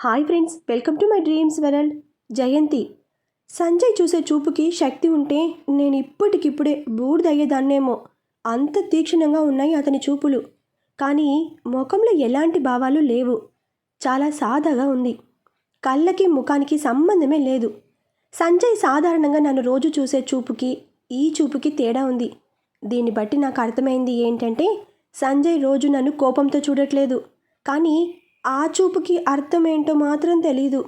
Hi friends welcome to my dreams world. Jayanti. Sanjay చూసే చూపుకి శక్తి ఉంటే నేను ఇప్పటికిప్పుడే బూడిదయ్యేదాన్నేమో. అంత తీక్షణంగా ఉన్నాయి అతని చూపులు. కానీ ముఖంలో ఎలాంటి భావాలు లేవు. చాలా సాదాగా ఉంది. కళ్ళకి ముఖానికి సంబంధమే లేదు. సంజయ్ సాధారణంగా నన్ను రోజు చూసే చూపుకి ఈ చూపుకి తేడా ఉంది. దీన్ని బట్టి నాకు అర్థమైంది ఏంటంటే సంజయ్ రోజు నన్ను కోపంతో చూడట్లేదు. కానీ ఆ చూపుకి అర్థం ఏంటో మాత్రం తెలీదు.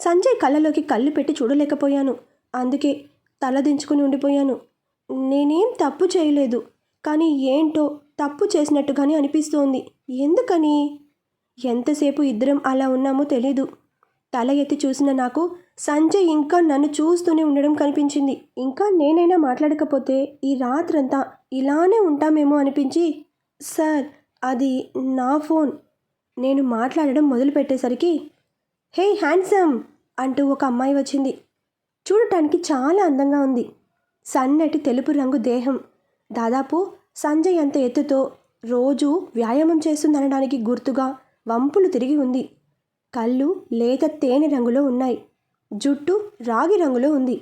సంజయ్ కళ్ళలోకి కళ్ళు పెట్టి చూడలేకపోయాను. అందుకే తలదించుకుని ఉండిపోయాను. నేనేం తప్పు చేయలేదు కానీ ఏంటో తప్పు చేసినట్టుగానే అనిపిస్తోంది. ఎందుకని? ఎంతసేపు ఇద్దరం అలా ఉన్నామో తెలీదు. తల ఎత్తి చూసిన నాకు సంజయ్ ఇంకా నన్ను చూస్తూనే ఉండడం కనిపించింది. ఇంకా నేనైనా మాట్లాడకపోతే ఈ రాత్రంతా ఇలానే ఉంటామేమో అనిపించి సార్ అది నా ఫోన్. నేను మాట్లాడడం మొదలుపెట్టేసరికి హే హ్యాండ్సమ్! అంటూ ఒక అమ్మాయి వచ్చింది. చూడటానికి చాలా అందంగా ఉంది. సన్నటి తెలుపు రంగు దేహం. దాదాపు సంజయ్ అంత ఎత్తుతో రోజు వ్యాయామం చేస్తుందనడానికి గుర్తుగా వంపులు తిరిగి ఉంది. కళ్ళు లేత తేనె రంగులో ఉన్నాయి. జుట్టు రాగి రంగులో ఉంది.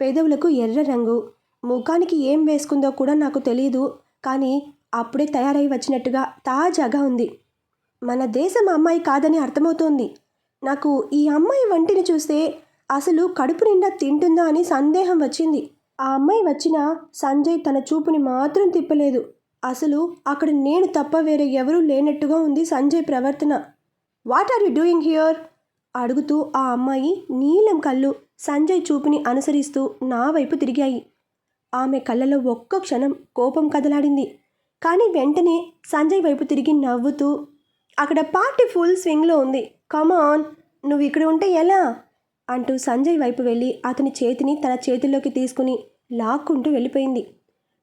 పెదవులకు ఎర్ర రంగు. ముఖానికి ఏం వేసుకుందో కూడా నాకు తెలియదు కానీ అప్పుడే తయారై వచ్చినట్టుగా తాజాగా ఉంది. మన దేశం అమ్మాయి కాదని అర్థమవుతోంది. నాకు ఈ అమ్మాయి వంటిని చూస్తే అసలు కడుపు నిండా తింటుందా అని సందేహం వచ్చింది. ఆ అమ్మాయి వచ్చినా సంజయ్ తన చూపుని మాత్రం తిప్పలేదు. అసలు అక్కడ నేను తప్ప వేరే ఎవరూ లేనట్టుగా ఉంది సంజయ్ ప్రవర్తన. What are you doing here అడుగుతూ ఆ అమ్మాయి నీలం కళ్ళు సంజయ్ చూపుని అనుసరిస్తూ నా వైపు తిరిగాయి. ఆమె కళ్ళలో ఒక్క క్షణం కోపం కదలాడింది. కానీ వెంటనే సంజయ్ వైపు తిరిగి నవ్వుతూ అక్కడ పార్టీ ఫుల్ స్వింగ్లో ఉంది. కమాన్ నువ్వు ఇక్కడ ఉంటే ఎలా? అంటూ సంజయ్ వైపు వెళ్ళి అతని చేతిని తన చేతిలోకి తీసుకుని లాక్కుంటూ వెళ్ళిపోయింది.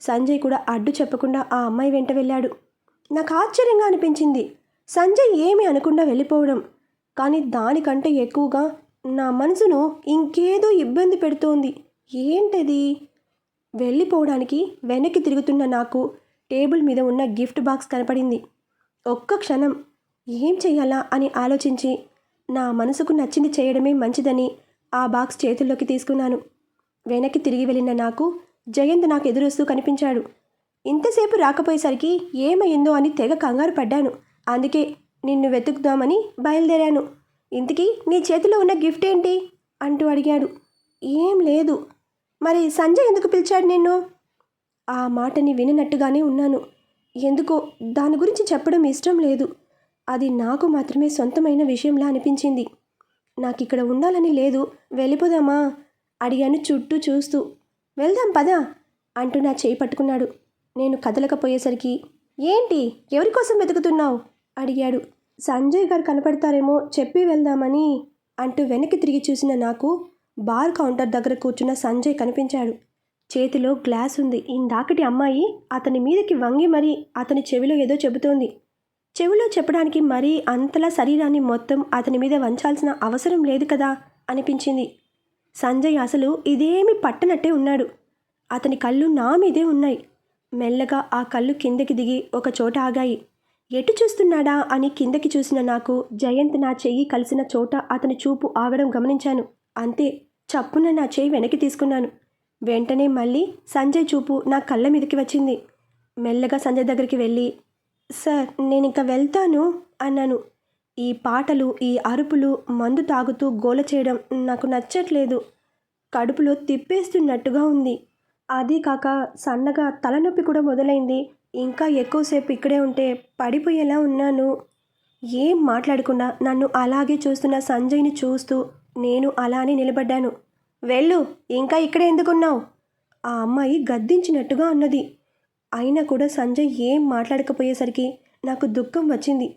సంజయ్ కూడా అడ్డు చెప్పకుండా ఆ అమ్మాయి వెంట వెళ్ళాడు. నాకు ఆశ్చర్యంగా అనిపించింది. సంజయ్ ఏమీ అనకుండా వెళ్ళిపోవడం. కానీ దానికంటే ఎక్కువగా నా మనసును ఇంకేదో ఇబ్బంది పెడుతోంది. ఏంటది? వెళ్ళిపోవడానికి వెనక్కి తిరుగుతున్న నాకు టేబుల్ మీద ఉన్న గిఫ్ట్ బాక్స్ కనపడింది. ఒక్క క్షణం ఏం చెయ్యాలా అని ఆలోచించి నా మనసుకు నచ్చింది చేయడమే మంచిదని ఆ బాక్స్ చేతుల్లోకి తీసుకున్నాను. వెనక్కి తిరిగి వెళ్ళిన నాకు జయంత్ నాకు ఎదురొస్తూ కనిపించాడు. ఇంతసేపు రాకపోయేసరికి ఏమైందో అని తెగ కంగారు పడ్డాను. అందుకే నిన్ను వెతుకుదామని బయలుదేరాను. ఇంతకీ నీ చేతిలో ఉన్న గిఫ్ట్ ఏంటి? అంటూ అడిగాడు. ఏం లేదు. మరి సంజయ్ ఎందుకు పిలిచాడు నిన్ను? ఆ మాటని విననట్టుగానే ఉన్నాను. ఎందుకో దాని గురించి చెప్పడం ఇష్టం లేదు. అది నాకు మాత్రమే సొంతమైన విషయంలా అనిపించింది. నాకు ఇక్కడ ఉండాలని లేదు. వెళ్ళిపోదామా? అడిగాను చుట్టూ చూస్తూ. వెళ్దాం పదా అంటూ నా చేయి పట్టుకున్నాడు. నేను కదలకపోయేసరికి ఏంటి? ఎవరి కోసం వెతుకుతున్నావు? అడిగాడు. సంజయ్ గారు కనపడతారేమో చెప్పి వెళ్దామని అంటూ వెనక్కి తిరిగి చూసిన నాకు బార్ కౌంటర్ దగ్గర కూర్చున్న సంజయ్ కనిపించాడు. చేతిలో గ్లాస్ ఉంది ఇందాకటి అమ్మాయి అతని మీదకి వంగి మరీ అతని చెవిలో ఏదో చెబుతోంది. చెవిలో చెప్పడానికి మరీ అంతలా శరీరాన్ని మొత్తం అతని మీద వంచాల్సిన అవసరం లేదు కదా? అనిపించింది. సంజయ్ అసలు ఇదేమి పట్టనట్టే ఉన్నాడు. అతని కళ్ళు నా మీదే ఉన్నాయి. మెల్లగా ఆ కళ్ళు కిందకి దిగి ఒక చోట ఆగాయి. ఎటు చూస్తున్నాడా అని కిందకి చూసిన నాకు జయంత్ నా చెయ్యి కలిసిన చోట అతని చూపు ఆగడం గమనించాను. అంతే చప్పున నా చెయ్యి వెనక్కి తీసుకున్నాను. వెంటనే మళ్ళీ సంజయ్ చూపు నా కళ్ళ మీదకి వచ్చింది. మెల్లగా సంజయ్ దగ్గరికి వెళ్ళి సార్ నేను ఇంకా వెళ్తాను అన్నాను. ఈ పాటలు ఈ అరుపులు మందు తాగుతూ గోల చేయడం నాకు నచ్చట్లేదు. కడుపులో తిప్పేస్తున్నట్టుగా ఉంది. అది కాక సన్నగా తలనొప్పి కూడా మొదలైంది. ఇంకా ఎక్కువసేపు ఇక్కడే ఉంటే పడిపోయేలా ఉన్నాను. ఏం మాట్లాడకుండా నన్ను అలాగే చూస్తున్న సంజయ్ని చూస్తూ నేను అలానే నిలబడ్డాను. వెళ్ళు ఇంకా ఇక్కడే ఎందుకున్నావు? ఆ అమ్మాయి గద్దించినట్టుగా అన్నది అయినా కూడా సంజయ్ ఏం మాట్లాడకపోయేసరికి నాకు దుఃఖం వచ్చింది.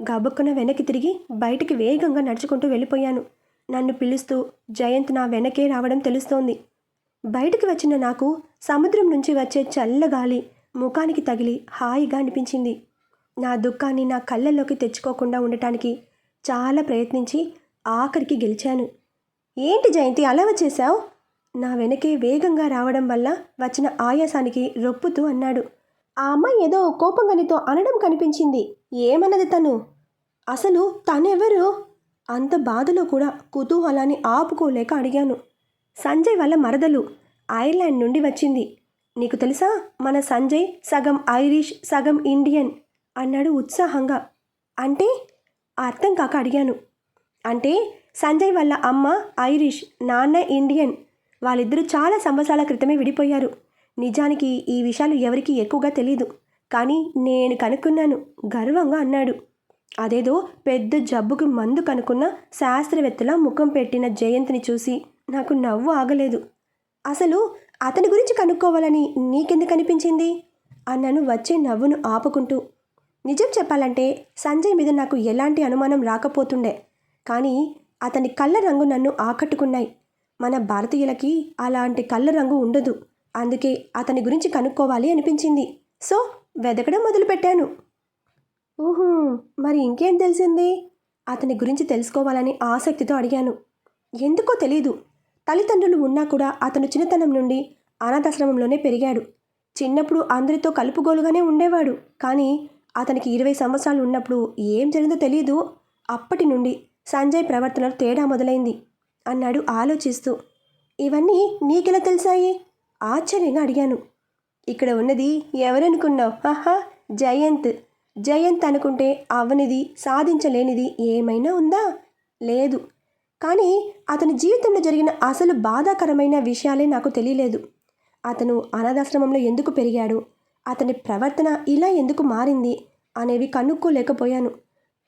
గబుక్కున వెనక్కి తిరిగి బయటికి వేగంగా నడుచుకుంటూ వెళ్ళిపోయాను. నన్ను పిలుస్తూ జయంత్ నా వెనకే రావడం తెలుస్తోంది. బయటికి వచ్చిన నాకు సముద్రం నుంచి వచ్చే చల్లగాలి ముఖానికి తగిలి హాయిగా అనిపించింది. నా దుఃఖాన్ని నా కళ్ళల్లోకి తెచ్చుకోకుండా ఉండటానికి చాలా ప్రయత్నించి ఆఖరికి గెలిచాను. ఏంటి జయంతి అలా వచ్చేసావు నా వెనకే వేగంగా రావడం వల్ల వచ్చిన ఆయాసానికి రొప్పుతూ అన్నాడు. ఆ అమ్మాయి ఏదో కోపంగానితో అనడం కనిపించింది. ఏమన్నది తను? అసలు తనెవరు? అంత బాధలో కూడా కుతూహలాన్ని ఆపుకోలేక అడిగాను. సంజయ్ వాళ్ళ మరదలు. ఐర్లాండ్ నుండి వచ్చింది. నీకు తెలుసా? మన సంజయ్ సగం ఐరిష్ సగం ఇండియన్ అన్నాడు ఉత్సాహంగా. అంటే? అర్థం కాక అడిగాను. అంటే సంజయ్ వాళ్ళ అమ్మ ఐరిష్ నాన్న ఇండియన్ వాళ్ళిద్దరూ చాలా సంవత్సరాల క్రితమే విడిపోయారు. నిజానికి ఈ విషయాలు ఎవరికీ ఎక్కువగా తెలియదు కానీ నేను కనుక్కున్నాను. గర్వంగా అన్నాడు. అదేదో పెద్ద జబ్బుకు మందు కనుక్కున్న శాస్త్రవేత్తలా ముఖం పెట్టిన జయంత్ని చూసి నాకు నవ్వు ఆగలేదు. అసలు అతని గురించి కనుక్కోవాలని నీకెందుకు అనిపించింది? అన్నాను వచ్చే నవ్వును ఆపుకుంటూ. నిజం చెప్పాలంటే సంజయ్ మీద నాకు ఎలాంటి అనుమానం రాకపోతుండే. కానీ అతని కళ్ళ రంగు నన్ను ఆకట్టుకున్నాయి. మన భారతీయులకి అలాంటి కళ్ళ రంగు ఉండదు. అందుకే అతని గురించి కనుక్కోవాలి అనిపించింది. సో వెతకడం మొదలుపెట్టాను. ఊహూ మరి ఇంకేం తెలిసింది? అతని గురించి తెలుసుకోవాలని ఆసక్తితో అడిగాను. ఎందుకో తెలీదు. తల్లిదండ్రులు ఉన్నా కూడా అతను చిన్నతనం నుండి అనాథాశ్రమంలోనే పెరిగాడు. చిన్నప్పుడు అందరితో కలుపుగోలుగానే ఉండేవాడు. కానీ అతనికి ఇరవై సంవత్సరాలు ఉన్నప్పుడు ఏం జరిగిందో తెలియదు అప్పటి నుండి సంజయ్ ప్రవర్తనలో తేడా మొదలైంది. అన్నాడు ఆలోచిస్తూ. ఇవన్నీ నీకెలా తెలిసాయి? ఆశ్చర్యంగా అడిగాను. ఇక్కడ ఉన్నది ఎవరనుకున్నావు? ఆహా జయంత్. జయంత్ అనుకుంటే అవనిది సాధించలేనిది ఏమైనా ఉందా? లేదు. కానీ అతని జీవితంలో జరిగిన అసలు బాధాకరమైన విషయాలే నాకు తెలియలేదు. అతను అనాథాశ్రమంలో ఎందుకు పెరిగాడు? అతని ప్రవర్తన ఇలా ఎందుకు మారింది? అనేవి కనుక్కోలేకపోయాను.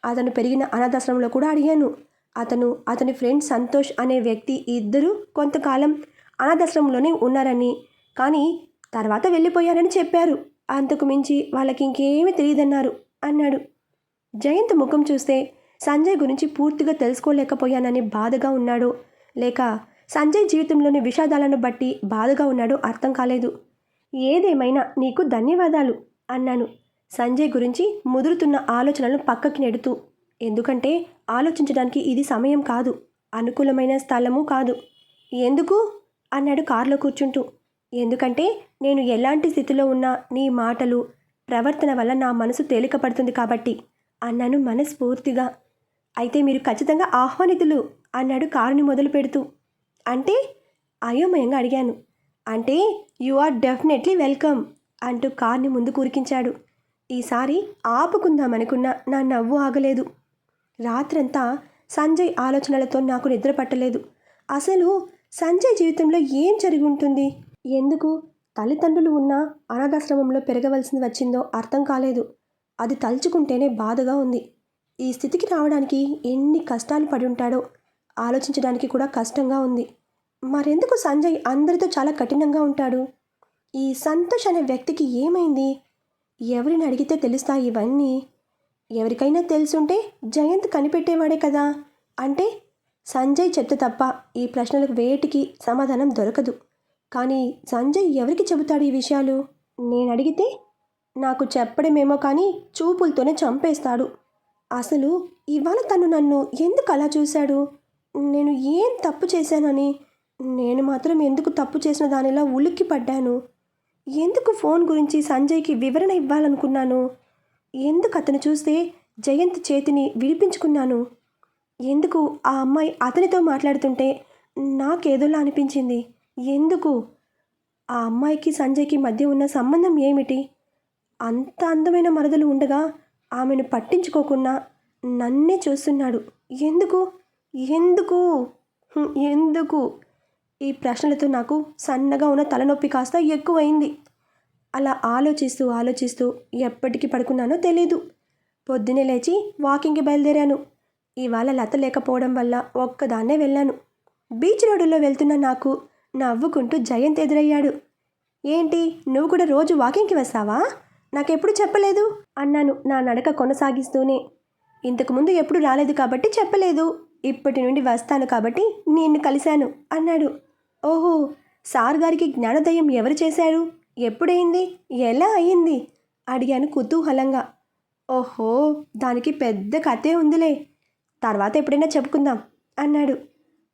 అతను పెరిగిన అనాథాశ్రమంలో కూడా అడిగాను. అతను అతని ఫ్రెండ్ సంతోష్ అనే వ్యక్తి ఇద్దరు కొంతకాలం అనాథాశ్రమంలోనే ఉన్నారని. కానీ తర్వాత వెళ్ళిపోయారని చెప్పారు. అంతకు మించి వాళ్ళకి ఇంకేమీ తెలియదన్నారు అన్నాడు. జయంత్ ముఖం చూస్తే సంజయ్ గురించి పూర్తిగా తెలుసుకోలేకపోయానని బాధగా ఉన్నాడు. లేక సంజయ్ జీవితంలోని విషాదాలను బట్టి బాధగా ఉన్నాడో అర్థం కాలేదు. ఏదేమైనా నీకు ధన్యవాదాలు అన్నాను. సంజయ్ గురించి ముదురుతున్న ఆలోచనలను పక్కకి నెడుతూ ఎందుకంటే ఆలోచించడానికి ఇది సమయం కాదు అనుకూలమైన స్థలము కాదు. ఎందుకు? అన్నాడు కారులో కూర్చుంటూ. ఎందుకంటే నేను ఎలాంటి స్థితిలో ఉన్నా నీ మాటలు ప్రవర్తన వల్ల నా మనసు తేలికపడుతుంది కాబట్టి అన్నాను మనస్ఫూర్తిగా. అయితే మీరు ఖచ్చితంగా ఆహ్వానితులు అన్నాడు కారుని మొదలు పెడుతూ. అంటే? అయోమయంగా అడిగాను. అంటే యు ఆర్ డెఫినెట్లీ వెల్కమ్ అంటూ కార్ని ముందు కూరికించాడు. ఈసారి ఆపుకుందామనుకున్న నా నవ్వు ఆగలేదు. రాత్రంతా సంజయ్ ఆలోచనలతో నాకు నిద్ర పట్టలేదు. అసలు సంజయ్ జీవితంలో ఏం జరిగి ఉంటుంది ఎందుకు తల్లిదండ్రులు ఉన్న అనాథాశ్రమంలో పెరగవలసింది వచ్చిందో అర్థం కాలేదు. అది తలుచుకుంటేనే బాధగా ఉంది. ఈ స్థితికి రావడానికి ఎన్ని కష్టాలు పడి ఉంటాడో ఆలోచించడానికి కూడా కష్టంగా ఉంది. మరెందుకు సంజయ్ అందరితో చాలా కఠినంగా ఉంటాడు? ఈ సంతోష్ అనే వ్యక్తికి ఏమైంది? ఎవరిని అడిగితే తెలుస్తాయి ఇవన్నీ? ఎవరికైనా తెలుసుంటే జయంత్ కనిపెట్టేవాడే కదా. అంటే సంజయ్ చెప్తే తప్ప ఈ ప్రశ్నలకు వేటికి సమాధానం దొరకదు. కానీ సంజయ్ ఎవరికి చెబుతాడు ఈ విషయాలు? నేను అడిగితే నాకు చెప్పడమేమో కానీ చూపులతోనే చంపేస్తాడు. అసలు ఇవాళ తను నన్ను ఎందుకు అలా చూశాడు? నేను ఏం తప్పు చేశానని? నేను మాత్రం ఎందుకు తప్పు చేసిన దానిలా ఉలిక్కి పడ్డాను ఎందుకు ఫోన్ గురించి సంజయ్కి వివరణ ఇవ్వాలనుకున్నాను? ఎందుకు అతను చూస్తే జయంత్ చేతిని విడిపించుకున్నాను? ఎందుకు ఆ అమ్మాయి అతనితో మాట్లాడుతుంటే నాకేదోలా అనిపించింది? ఎందుకు? ఆ అమ్మాయికి సంజయ్కి మధ్య ఉన్న సంబంధం ఏమిటి? అంత అందమైన మరదలు ఉండగా ఆమెను పట్టించుకోకుండా నన్నే చూస్తున్నాడు. ఎందుకు? ఎందుకు? ఎందుకు? ఈ ప్రశ్నలతో నాకు సన్నగా ఉన్న తలనొప్పి కాస్త ఎక్కువైంది. అలా ఆలోచిస్తూ ఆలోచిస్తూ ఎప్పటికి పడుకున్నానో తెలీదు. పొద్దునే లేచి వాకింగ్కి బయలుదేరాను. ఇవాళ లత లేకపోవడం వల్ల ఒక్కదాన్నే వెళ్ళాను. బీచ్ రోడ్డులో వెళ్తున్న నాకు నవ్వుకుంటూ జయంత్ ఎదురయ్యాడు. ఏంటి నువ్వు కూడా రోజు వాకింగ్కి వస్తావా? నాకెప్పుడు చెప్పలేదు? అన్నాను నా నడక కొనసాగిస్తూనే. ఇంతకుముందు ఎప్పుడు రాలేదు కాబట్టి చెప్పలేదు. ఇప్పటి నుండి వస్తాను కాబట్టి నిన్ను కలిశాను అన్నాడు. ఓహో సార్ గారికి జ్ఞానోదయం ఎవరు చేశారు? ఎప్పుడైంది? ఎలా అయ్యింది అడిగాను కుతూహలంగా. ఓహో దానికి పెద్ద కథే ఉందిలే. తర్వాత ఎప్పుడైనా చెప్పుకుందాం అన్నాడు.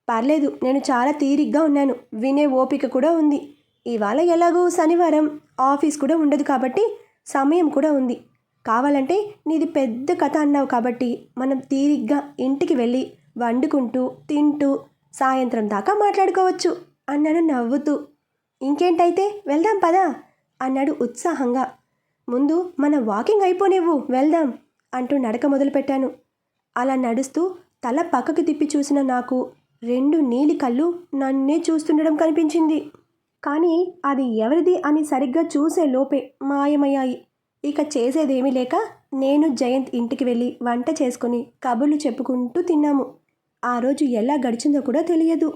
పర్లేదు నేను చాలా తీరిగ్గా ఉన్నాను. వినే ఓపిక కూడా ఉంది. ఇవాళ ఎలాగో శనివారం. ఆఫీస్ కూడా ఉండదు కాబట్టి సమయం కూడా ఉంది. కావాలంటే నీది పెద్ద కథ అన్నావు కాబట్టి మనం తీరిగ్గా ఇంటికి వెళ్ళి వండుకుంటూ తింటూ సాయంత్రం దాకా మాట్లాడుకోవచ్చు అన్నాను నవ్వుతూ. ఇంకేంటైతే? వెళ్దాం పదా? అన్నాడు ఉత్సాహంగా. ముందు మన వాకింగ్ అయిపోనివ్వు వెళ్దాం అంటూ నడక మొదలుపెట్టాను. అలా నడుస్తూ తల పక్కకు తిప్పి చూసిన నాకు రెండు నీలి కళ్ళు నన్నే చూస్తుండడం కనిపించింది. కానీ అది ఎవరిది అని సరిగ్గా చూసే లోపే మాయమయ్యాయి. ఇక చేసేదేమీ లేక నేను జయంత్ ఇంటికి వెళ్ళి వంట చేసుకుని కబుర్లు చెప్పుకుంటూ తిన్నాము. ఆ రోజు ఎలా గడిచిందో కూడా తెలియదు.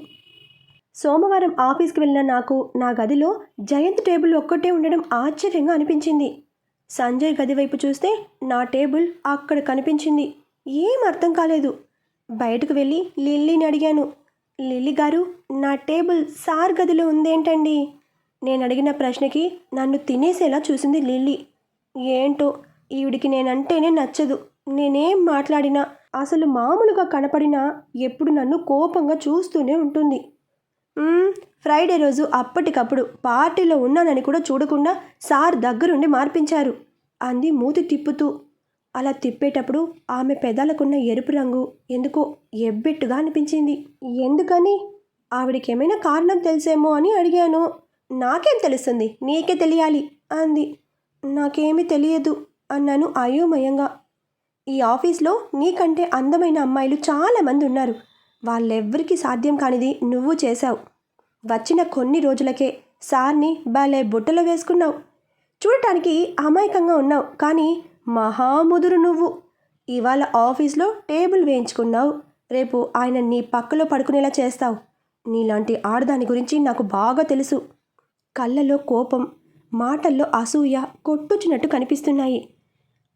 సోమవారం ఆఫీస్కి వెళ్ళిన నాకు నా గదిలో జయంత్ టేబుల్ ఒక్కటే ఉండడం ఆశ్చర్యంగా అనిపించింది. సంజయ్ గది వైపు చూస్తే నా టేబుల్ అక్కడ కనిపించింది. ఏం అర్థం కాలేదు. బయటకు వెళ్ళి లిల్లీని అడిగాను. లిల్లీ గారు నా టేబుల్ సార్ గదిలో ఉందేంటండి? నేను అడిగిన ప్రశ్నకి నన్ను తినేసేలా చూసింది లిల్లీ. ఏంటో ఈవిడికి నేనంటేనే నచ్చదు. నేనేం మాట్లాడినా అసలు మామూలుగా కనపడినా ఎప్పుడు నన్ను కోపంగా చూస్తూనే ఉంటుంది. ఫ్రైడే రోజు అప్పటికప్పుడు పార్టీలో ఉన్నానని కూడా చూడకుండా సార్ దగ్గరుండి మార్పించారు. అంది మూతి తిప్పుతూ. అలా తిప్పేటప్పుడు ఆమె పెదాలకున్న ఎరుపు రంగు ఎందుకో ఎబ్బెట్టుగా అనిపించింది. ఎందుకని? ఆవిడకి ఏమైనా కారణం తెలిసేమో అని అడిగాను. నాకేం తెలుస్తుంది? నీకే తెలియాలి అంది. నాకేమీ తెలియదు అన్నాను అయోమయంగా. ఈ ఆఫీస్లో నీకంటే అందమైన అమ్మాయిలు చాలామంది ఉన్నారు. వాళ్ళెవ్వరికీ సాధ్యం కానిది నువ్వు చేశావు. వచ్చిన కొన్ని రోజులకే సార్ని భలే బుట్టలో వేసుకున్నావు. చూడటానికి అమాయకంగా ఉన్నావు. కానీ మహాముదురు నువ్వు. ఇవాళ ఆఫీస్లో టేబుల్ వేయించుకున్నావు. రేపు ఆయన నీ పక్కలో పడుకునేలా చేస్తావు. నీలాంటి ఆడదాని గురించి నాకు బాగా తెలుసు. కళ్ళలో కోపం మాటల్లో అసూయ కొట్టుచినట్టు కనిపిస్తున్నాయి.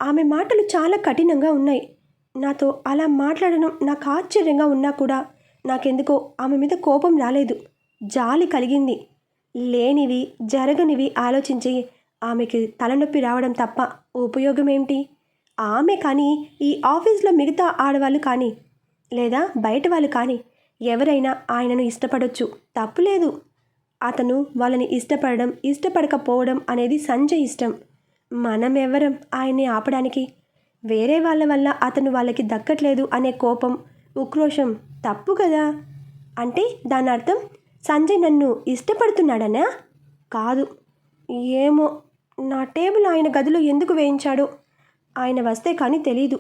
ఆమె మాటలు చాలా కఠినంగా ఉన్నాయి. నాతో అలా మాట్లాడడం నాకు ఆశ్చర్యంగా ఉన్నా కూడా నాకెందుకో ఆమె మీద కోపం రాలేదు. జాలి కలిగింది. లేనివి జరగనివి ఆలోచించి ఆమెకి తలనొప్పి రావడం తప్ప ఉపయోగం ఏమిటి ఆమె కానీ ఈ ఆఫీస్లో మిగతా ఆడవాళ్ళు కానీ లేదా బయట వాళ్ళు కానీ ఎవరైనా ఆయనను ఇష్టపడొచ్చు. తప్పులేదు అతను వాళ్ళని ఇష్టపడడం ఇష్టపడకపోవడం అనేది సంజయ్ ఇష్టం. మనం ఎవరం ఆయన్ని ఆపడానికి వేరే వాళ్ళ వల్ల అతను వాళ్ళకి దక్కట్లేదు అనే కోపం ఉక్రోషం తప్పు కదా? అంటే దాని అర్థం సంజయ్ నన్ను ఇష్టపడుతున్నాడనా? కాదు. ఏమో. నా టేబుల్ ఆయన గదిలో ఎందుకు వేయించాడో ఆయన వస్తే కానీ తెలీదు.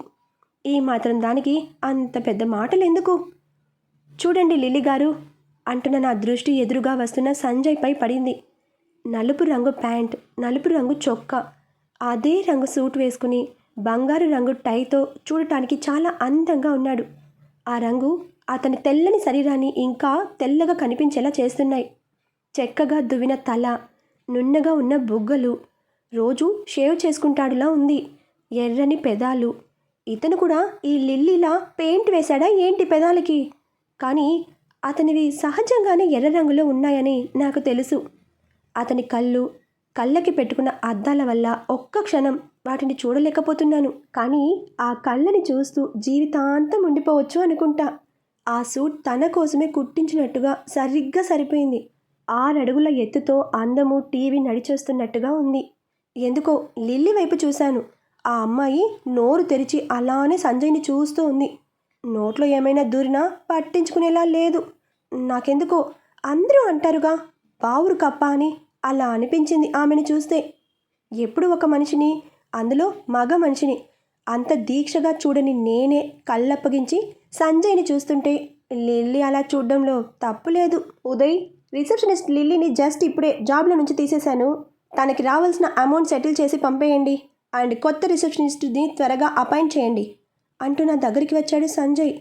ఈ మాత్రం దానికి అంత పెద్ద మాటలు ఎందుకు చూడండి లిల్లీ గారు అంటున్న నా దృష్టి ఎదురుగా వస్తున్న సంజయ్పై పడింది. నలుపు రంగు ప్యాంట్ నలుపు రంగు చొక్కా అదే రంగు సూట్ వేసుకుని బంగారు రంగు టైతో చూడటానికి చాలా అందంగా ఉన్నాడు. ఆ రంగు అతని తెల్లని శరీరాన్ని ఇంకా తెల్లగా కనిపించేలా చేస్తున్నాయి. చెక్కగా దువ్విన తల నున్నగా ఉన్న బుగ్గలు రోజు షేవ్ చేసుకుంటాడులా ఉంది. ఎర్రని పెదాలు. ఇతను కూడా ఈ లిల్లీలా పెయింట్ వేశాడా ఏంటి పెదాలకి? కానీ అతనివి సహజంగానే ఎర్ర రంగులో ఉన్నాయని నాకు తెలుసు. అతని కళ్ళు కళ్ళకి పెట్టుకున్న అద్దాల వల్ల ఒక్క క్షణం వాటిని చూడలేకపోతున్నాను. కానీ ఆ కళ్ళని చూస్తూ జీవితాంతం ఉండిపోవచ్చు అనుకుంటా. ఆ సూట్ తన కోసమే కుట్టించినట్టుగా సరిగ్గా సరిపోయింది. ఆరడుగుల ఎత్తుతో అందము టీవీ నడిచేస్తున్నట్టుగా ఉంది. ఎందుకో లిల్లీ వైపు చూశాను. ఆ అమ్మాయి నోరు తెరిచి అలానే సంజయ్ని చూస్తూ ఉంది. నోట్లో ఏమైనా దూరినా పట్టించుకునేలా లేదు. నాకెందుకో అందరూ అంటారుగా బావురు కప్ప అని అలా అనిపించింది ఆమెను చూస్తే. ఎప్పుడు ఒక మనిషిని అందులో మగ మనిషిని అంత దీక్షగా చూడని నేనే కళ్ళప్పగించి సంజయ్ని చూస్తుంటే లిల్లీ అలా చూడడంలో తప్పు లేదు. ఉదయ్ రిసెప్షనిస్ట్ లిల్లీని జస్ట్ ఇప్పుడే జాబ్లో నుంచి తీసేశాను. తనకి రావాల్సిన అమౌంట్ సెటిల్ చేసి పంపేయండి అండ్ కొత్త రిసెప్షనిస్ట్ని త్వరగా అపాయింట్ చేయండి అంటూ నా దగ్గరికి వచ్చాడు సంజయ్.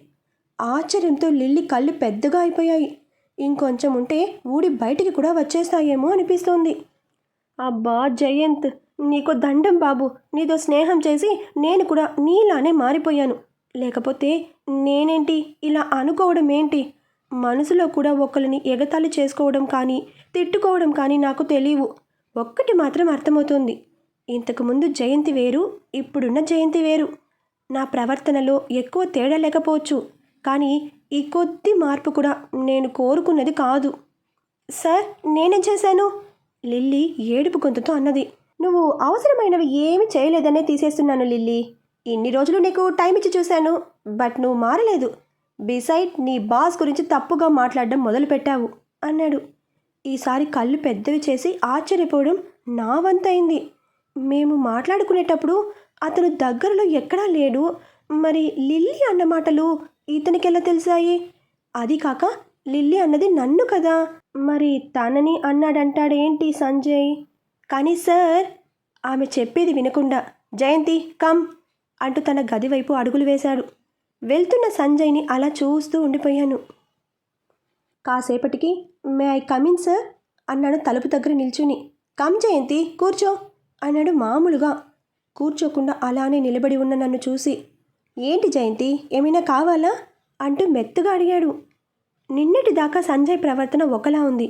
ఆశ్చర్యంతో లిల్లీ కళ్ళు పెద్దగా అయిపోయాయి. ఇంకొంచెం ఉంటే ఊడి బయటికి కూడా వచ్చేస్తాయేమో అనిపిస్తోంది. అబ్బా జయంత్! నీకు దండం బాబు. నీతో స్నేహం చేసి నేను కూడా నీలానే మారిపోయాను. లేకపోతే నేనేంటి? ఇలా అనుకోవడం ఏంటి? మనసులో కూడా ఒకరిని ఎగతాళి చేసుకోవడం కానీ తిట్టుకోవడం కానీ నాకు తెలియవు. ఒక్కటి మాత్రం అర్థమవుతుంది. ఇంతకుముందు జయంతి వేరు ఇప్పుడున్న జయంతి వేరు. నా ప్రవర్తనలో ఎక్కువ తేడా లేకపోవచ్చు. కానీ ఈ కొద్ది మార్పు కూడా నేను కోరుకున్నది కాదు. సార్ నేనేం చేశాను? లిల్లీ ఏడుపు గొంతుతో అన్నది. నువ్వు అవసరమైనవి ఏమి చేయలేదనే తీసేస్తున్నాను లిల్లీ. ఇన్ని రోజులు నీకు టైం ఇచ్చి చూశాను బట్ నువ్వు మారలేదు. బిసైడ్ నీ బాస్ గురించి తప్పుగా మాట్లాడడం మొదలుపెట్టావు అన్నాడు. ఈసారి కళ్ళు పెద్దవి చేసి ఆశ్చర్యపోవడం నా వంతైంది మేము మాట్లాడుకునేటప్పుడు అతను దగ్గరలో ఎక్కడా లేడు. మరి లిల్లీ అన్న మాటలు ఇతనికెలా తెలిసాయి? అది కాక లిల్లీ అన్నది నన్ను కదా. మరి తనని అన్నాడంటాడేంటి సంజయ్? కానీ సార్ ఆమె చెప్పేది వినకుండా జయంతి కమ్ అంటూ తన గది వైపు అడుగులు వేశాడు. వెళ్తున్న సంజయ్ని అలా చూస్తూ ఉండిపోయాను. కాసేపటికి మే ఐ కమిన్ సార్ అన్నాడు తలుపు దగ్గర నిల్చుని. కమ్ జయంతి కూర్చో అన్నాడు మామూలుగా. కూర్చోకుండా అలానే నిలబడి ఉన్న నన్ను చూసి ఏంటి జయంతి ఏమైనా కావాలా? అంటూ మెత్తగా అడిగాడు. నిన్నటి దాకా సంజయ్ ప్రవర్తన ఒకలా ఉంది.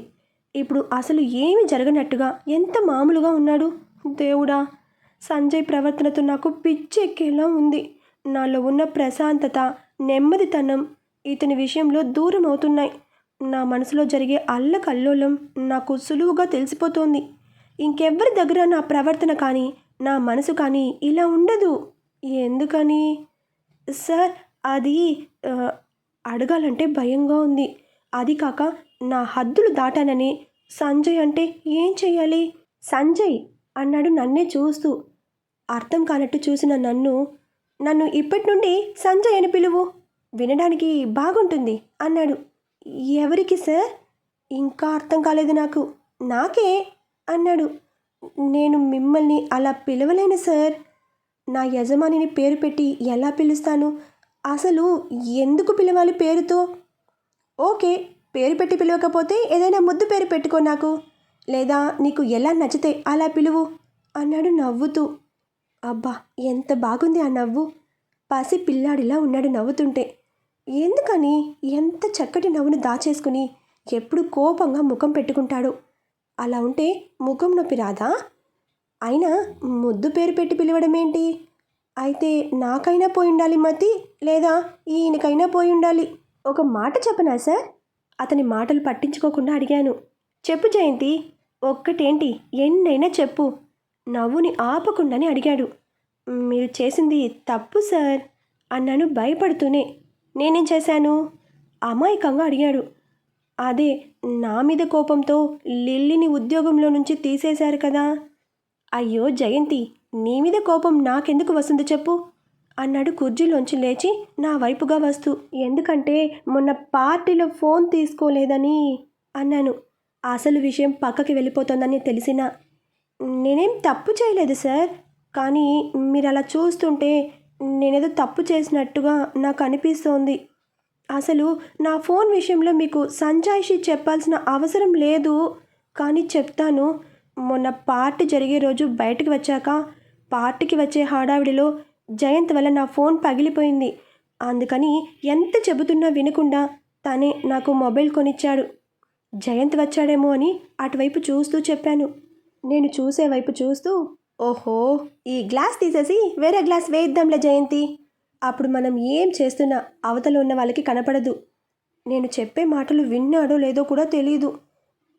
ఇప్పుడు అసలు ఏమి జరగనట్టుగా ఎంత మామూలుగా ఉన్నాడు? దేవుడా సంజయ్ ప్రవర్తనతో నాకు పిచ్చి ఎక్కేలా ఉంది. నాలో ఉన్న ప్రశాంతత నెమ్మదితనం ఇతని విషయంలో దూరం అవుతున్నాయి. నా మనసులో జరిగే అల్లకల్లోలం నాకు సులువుగా తెలిసిపోతోంది. ఇంకెవ్వరి దగ్గర నా ప్రవర్తన కానీ నా మనసు కానీ ఇలా ఉండదు. ఎందుకని? సార్ అది అడగాలంటే భయంగా ఉంది. అది కాక నా హద్దులు దాటానని సంజయ్ అంటే ఏం చెయ్యాలి? సంజయ్ అన్నాడు నన్నే చూస్తూ. అర్థం కానట్టు చూసిన నన్ను నన్ను ఇప్పటి నుండి సంజయ్ అని పిలువు. వినడానికి బాగుంటుంది అన్నాడు. ఎవరికి సార్? ఇంకా అర్థం కాలేదు నాకు. నాకే? అన్నాడు. నేను మిమ్మల్ని అలా పిలవలేను సార్. నా యజమానిని పేరు పెట్టి ఎలా పిలుస్తాను? అసలు ఎందుకు పిలవాలి పేరుతో? ఓకే పేరు పెట్టి పిలవకపోతే ఏదైనా ముద్దు పేరు పెట్టుకో నాకు. లేదా నీకు ఎలా నచ్చితే అలా పిలువు అన్నాడు నవ్వుతూ. అబ్బా ఎంత బాగుంది ఆ నవ్వు. పసి పిల్లాడిలా ఉన్నాడు నవ్వుతుంటే. ఎందుకని ఎంత చక్కటి నవ్వును దాచేసుకుని ఎప్పుడు కోపంగా ముఖం పెట్టుకుంటాడు? అలా ఉంటే ముఖం నొప్పి రాదా? అయినా ముద్దు పేరు పెట్టి పిలవడం ఏంటి అయితే నాకైనా పోయి ఉండాలి మతి లేదా ఈయనకైనా పోయి ఉండాలి. ఒక మాట చెప్పనా సార్? అతని మాటలు పట్టించుకోకుండా అడిగాను. చెప్పు జయంతి ఒక్కటేంటి? ఎన్నైనా చెప్పు. నవ్వుని ఆపకుండానే అడిగాడు. మీరు చేసింది తప్పు సార్ అన్నాను భయపడుతూనే. నేనేం చేశాను? అమాయకంగా అడిగాడు. అదే నా మీద కోపంతో లిల్లిని ఉద్యోగంలో నుంచి తీసేశారు కదా. అయ్యో జయంతి నీ మీద కోపం నాకెందుకు వస్తుంది చెప్పు. అన్నాడు కుర్చీలోంచి లేచి నా వైపుగా వస్తూ. ఎందుకంటే మొన్న పార్టీలో ఫోన్ తీసుకోలేదని అన్నాను. అసలు విషయం పక్కకి వెళ్ళిపోతుందని తెలిసినా. నేనేం తప్పు చేయలేదు సార్. కానీ మీరు అలా చూస్తుంటే నేనేదో తప్పు చేసినట్టుగా నాకు అనిపిస్తోంది. అసలు నా ఫోన్ విషయంలో మీకు సంజాయిషి చెప్పాల్సిన అవసరం లేదు. కానీ చెప్తాను మొన్న పార్టీ జరిగే రోజు బయటకు వచ్చాక పార్టీకి వచ్చే హడావిడిలో జయంత్ వల్ల నా ఫోన్ పగిలిపోయింది. అందుకని ఎంత చెబుతున్నా వినకుండా తనే నాకు మొబైల్ కొనిచ్చాడు. జయంత్ వచ్చాడేమో అని అటువైపు చూస్తూ చెప్పాను. నేను చూసే వైపు చూస్తూ ఓహో ఈ గ్లాస్ తీసేసి వేరే గ్లాస్ వేయిద్దాంలే జయంతి. అప్పుడు మనం ఏం చేస్తున్నా అవతల ఉన్న వాళ్ళకి కనపడదు. నేను చెప్పే మాటలు విన్నాడో లేదో కూడా తెలియదు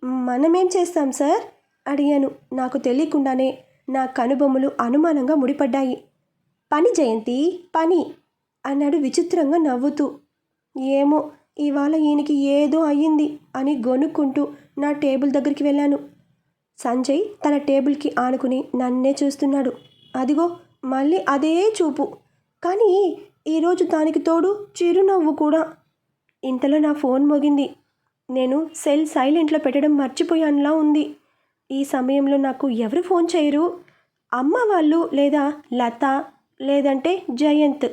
మనమేం చేస్తాం సార్? అడిగాను. నాకు తెలియకుండానే నా కనుబొమ్మలు అనుమానంగా ముడిపడ్డాయి. పని జయంతి పని అన్నాడు విచిత్రంగా నవ్వుతూ. ఏమో ఇవాళ ఈయనకి ఏదో అయ్యింది అని గొనుక్కుంటూ నా టేబుల్ దగ్గరికి వెళ్ళాను. సంజయ్ తన టేబుల్కి ఆనుకుని నన్నే చూస్తున్నాడు. అదిగో మళ్ళీ అదే చూపు. కానీ ఈరోజు దానికి తోడు చిరునవ్వు కూడా. ఇంతలో నా ఫోన్ మోగింది. నేను సెల్ సైలెంట్లో పెట్టడం మర్చిపోయానులా ఉంది. ఈ సమయంలో నాకు ఎవరు ఫోన్ చేయరు? అమ్మ వాళ్ళు లేదా లత లేదంటే జయంత్.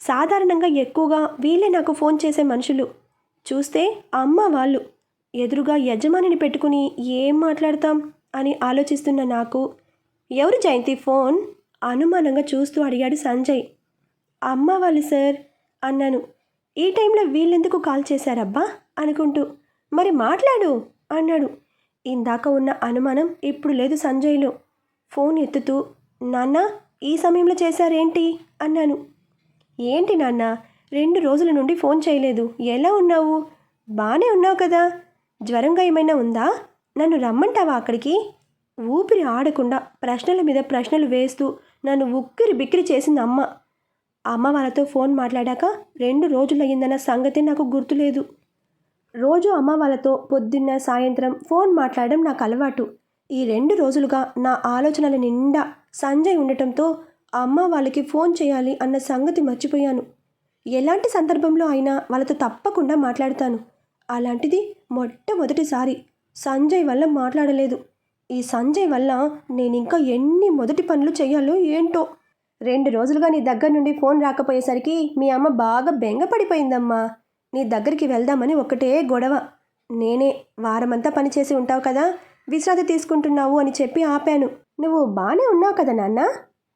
సాధారణంగా ఎక్కువగా వీళ్ళే నాకు ఫోన్ చేసే మనుషులు. చూస్తే అమ్మ వాళ్ళు. ఎదురుగా యజమానిని పెట్టుకుని ఏం మాట్లాడతాం అని ఆలోచిస్తున్న నాకు. ఎవరు జయంతి ఫోన్? అనుమానంగా చూస్తూ అడిగాడు సంజయ్. అమ్మ వాళ్ళు సార్ అన్నాను. ఈ టైంలో వీళ్ళెందుకు కాల్ చేశారబ్బా? అనుకుంటూ. మరి మాట్లాడు అన్నాడు. ఇందాక ఉన్న అనుమానం ఇప్పుడు లేదు సంజయ్లో. ఫోన్ ఎత్తుతూ నాన్న ఈ సమయంలో చేశారేంటి? అన్నాను. ఏంటి నాన్న? రెండు రోజుల నుండి ఫోన్ చేయలేదు. ఎలా ఉన్నావు? బాగానే ఉన్నావు కదా. జ్వరంగా ఏమైనా ఉందా? నన్ను రమ్మంటావా అక్కడికి? ఊపిరి ఆడకుండా ప్రశ్నల మీద ప్రశ్నలు వేస్తూ నన్ను ఉక్కిరి బిక్కిరి చేసింది అమ్మ. అమ్మ వాళ్ళతో ఫోన్ మాట్లాడాక రెండు రోజులయ్యిందన్న సంగతి నాకు గుర్తులేదు. రోజు అమ్మ వాళ్ళతో పొద్దున్న సాయంత్రం ఫోన్ మాట్లాడడం నాకు అలవాటు. ఈ రెండు రోజులుగా నా ఆలోచనల నిండా సంజయ్ ఉండటంతో అమ్మ వాళ్ళకి ఫోన్ చేయాలి అన్న సంగతి మర్చిపోయాను. ఎలాంటి సందర్భంలో అయినా వాళ్ళతో తప్పకుండా మాట్లాడతాను. అలాంటిది మొట్టమొదటిసారి సంజయ్ వల్ల మాట్లాడలేదు. ఈ సంజయ్ వల్ల నేను ఇంకా ఎన్ని మొదటి పనులు చేయాలో ఏంటో. రెండు రోజులుగా నీ దగ్గర నుండి ఫోన్ రాకపోయేసరికి మీ అమ్మ బాగా బెంగపడిపోయిందమ్మా నీ దగ్గరికి వెళ్దామని ఒకటే గొడవ. నేనే వారమంతా పనిచేసి ఉంటావు కదా విశ్రాంతి తీసుకుంటున్నావు అని చెప్పి ఆపాను. నువ్వు బాగానే ఉన్నావు కదా నాన్న?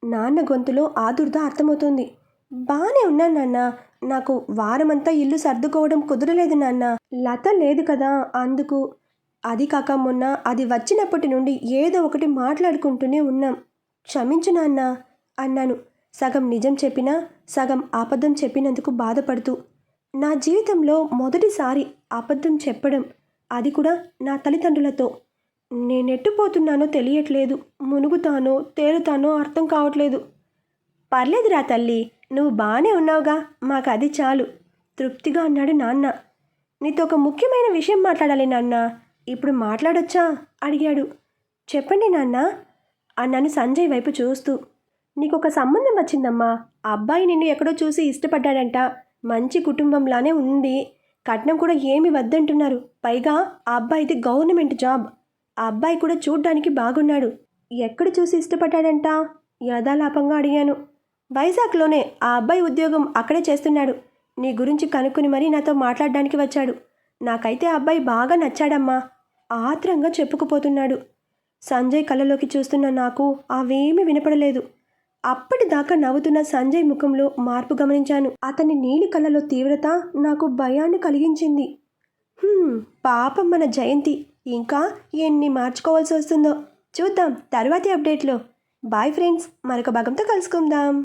నాన్న గొంతులో ఆదుర్ద అర్థమవుతుంది. బాగానే ఉన్నాను నాన్న. నాకు వారమంతా ఇల్లు సర్దుకోవడం కుదరలేదు నాన్న. లత లేదు కదా అందుకు. అది కాక మొన్న అది వచ్చినప్పటి నుండి ఏదో ఒకటి మాట్లాడుకుంటూనే ఉన్నాం. క్షమించు నాన్న అన్నాను. సగం నిజం చెప్పినా సగం అబద్ధం చెప్పినందుకు బాధపడుతూ. నా జీవితంలో మొదటిసారి అబద్ధం చెప్పడం అది కూడా నా తల్లిదండ్రులతో. నేనెట్టుపోతున్నానో తెలియట్లేదు. మునుగుతానో తేలుతానో అర్థం కావట్లేదు. పర్లేదురా తల్లి నువ్వు బాగానే ఉన్నావుగా మాకు అది చాలు. తృప్తిగా అన్నాడు నాన్న. నీతో ఒక ముఖ్యమైన విషయం మాట్లాడాలి నాన్న. ఇప్పుడు మాట్లాడొచ్చా? అడిగాడు. చెప్పండి నాన్న అన్నాను సంజయ్ వైపు చూస్తూ. నీకు ఒక సంబంధం వచ్చిందమ్మా. ఆ అబ్బాయి నిన్ను ఎక్కడో చూసి ఇష్టపడ్డాడంట. మంచి కుటుంబంలానే ఉంది. కట్నం కూడా ఏమి వద్దంటున్నారు. పైగా ఆ అబ్బాయిది గవర్నమెంట్ జాబ్. ఆ అబ్బాయి కూడా చూడ్డానికి బాగున్నాడు. ఎక్కడ చూసి ఇష్టపడ్డాడంట? యథాలాపంగా అడిగాను. వైజాగ్లోనే ఆ అబ్బాయి ఉద్యోగం అక్కడే చేస్తున్నాడు. నీ గురించి కనుక్కుని మరీ నాతో మాట్లాడడానికి వచ్చాడు. నాకైతే ఆ అబ్బాయి బాగా నచ్చాడమ్మా. ఆత్రంగా చెప్పుకుపోతున్నాడు. సంజయ్ కళ్ళలోకి చూస్తున్న నాకు అవేమీ వినపడలేదు. అప్పటిదాకా నవ్వుతున్న సంజయ్ ముఖంలో మార్పు గమనించాను. అతని నీలి కళ్ళలో తీవ్రత నాకు భయాన్ని కలిగించింది. పాపం మన జయంతి. ఇంకా ఎన్ని మార్చుకోవాల్సి వస్తుందో చూద్దాం. తర్వాతి అప్డేట్లో. బాయ్ ఫ్రెండ్స్ మరొక భాగంతో కలుసుకుందాం.